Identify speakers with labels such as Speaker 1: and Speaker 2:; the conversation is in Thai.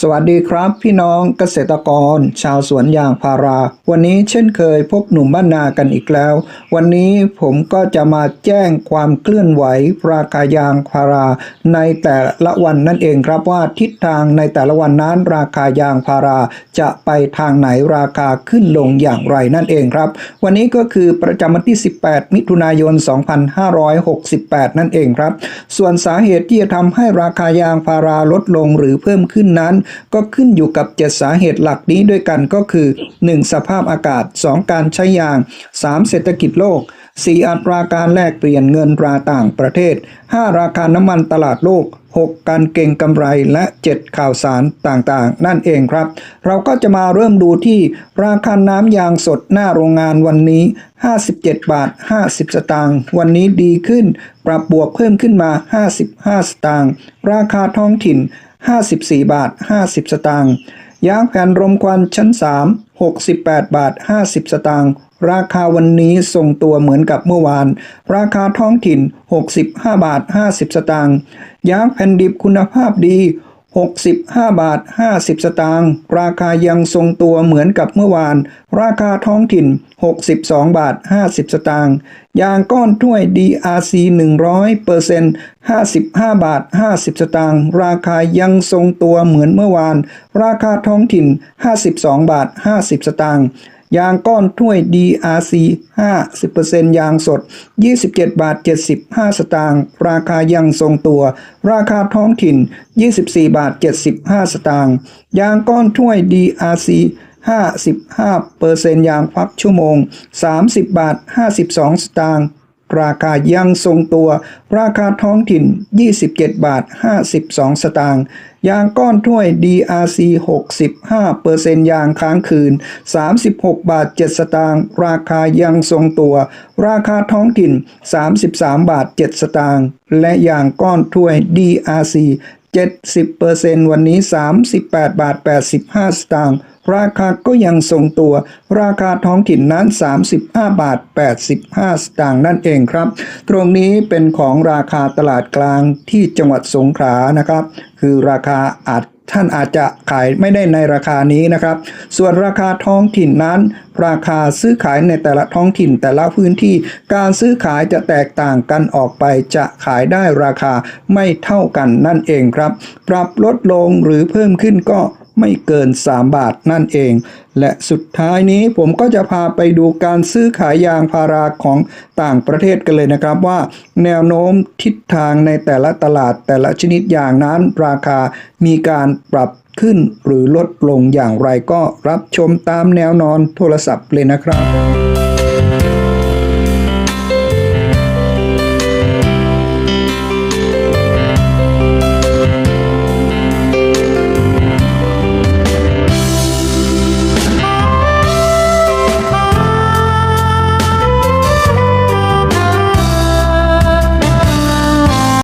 Speaker 1: สวัสดีครับพี่น้องเกษตรกร ชาวสวนยางพารา วันนี้เช่นเคยพบหนุ่มบ้านนากันอีกแล้ว วันนี้ผมก็จะมาแจ้งความเคลื่อนไหวราคายางพารา ในแต่ละวันนั่นเองครับว่าทิศทางในแต่ละวันนั้นราคายางพารา จะไปทางไหนราคาขึ้นลงอย่างไรนั่นเองครับ วันนี้ก็คือประจำวันที่ 18 มิถุนายน 2568 นั่นเองครับ ส่วนสาเหตุที่จะทำให้ราคายางพาราลดลงหรือเพิ่มขึ้นนั้นก็ขึ้นอยู่กับ 7 สาเหตุหลักนี้ด้วยกันก็คือ 1. สภาพอากาศ 2. การใช้ยาง 3. เศรษฐกิจโลก 4. อัตราการแลกเปลี่ยนเงินตราต่างประเทศ 5. ราคาน้ำมันตลาดโลก 6. การเก่งกำไรและ 7. ข่าวสารต่างๆ นั่นเองครับ เราก็จะมาเริ่มดูที่ราคาน้ำยางสดหน้าโรงงานวันนี้ 57 บาท 50 สตางค์วันนี้ดีขึ้น ปรับบวกเพิ่มขึ้นมา 55 สตางค์ราคาท้องถิ่น 54 บาท 50 สตางค์ ยางแผ่นรมควันชั้น 3 68 บาท 50 สตางค์ ราคาวันนี้ทรงตัวเหมือนกับเมื่อวาน ราคาท้องถิ่น 65 บาท 50 สตางค์ ยางแผ่นดิบคุณภาพดี 65 บาท 50 สตางค์ราคายังทรงตัวเหมือนกับเมื่อวาน ราคาท้องถิ่น 62 บาท 50 สตางค์ยางก้อนถ้วย DRC 100เปอร์เซ็นต์55 บาท 50 สตางค์ราคายังทรงตัวเหมือนเมื่อวาน ราคาท้องถิ่น 52 บาท 50 สตางค์ ยางก้อนถ้วย DRC 50%ยางสด 27 บาท 75 สตางค์ ราคายังทรงตัว ราคาท้องถิ่น 24 บาท 75 สตางค์ ยางก้อนถ้วย DRC 55เปอร์เซ็นต์ยางพักชั่วโมง 30 บาท 52 สตางค์ ราคายังทรงตัว ราคาท้องถิ่น 27 บาท 52 สตางค์ ยางก้อนถ้วย DRC 65เปอร์เซนต์ยางค้างคืน 36 บาท 7 สตางค์ ราคายังทรงตัว ราคาท้องถิ่น 33 บาท 7 สตางค์ และยางก้อนถ้วย DRC 70%วันนี้ 38 บาท 85 สตางค์ ราคาก็ยังทรงตัว ราคาท้องถิ่นนั้น 35 บาท 85 สตางค์นั่นเองครับ ตรงนี้เป็นของราคาตลาดกลางที่จังหวัดสงขลานะครับ คือราคาอาจท่านอาจจะขายไม่ได้ในราคานี้นะครับ ส่วนราคาท้องถิ่นนั้น ราคาซื้อขายในแต่ละท้องถิ่นแต่ละพื้นที่ การซื้อขายจะแตกต่างกันออกไป จะขายได้ราคาไม่เท่ากันนั่นเองครับ ปรับลดลงหรือเพิ่มขึ้นก็ ไม่เกิน 3 บาทนั่นเอง และสุดท้ายนี้ผมก็จะพาไปดูการซื้อขายยางพาราของต่างประเทศกันเลยนะครับว่า แนวโน้มทิศทางในแต่ละตลาดแต่ละชนิดยางนั้นราคามีการปรับขึ้นหรือลดลงอย่างไรก็รับชมตามแนวนอนโทรศัพท์เลยนะครับ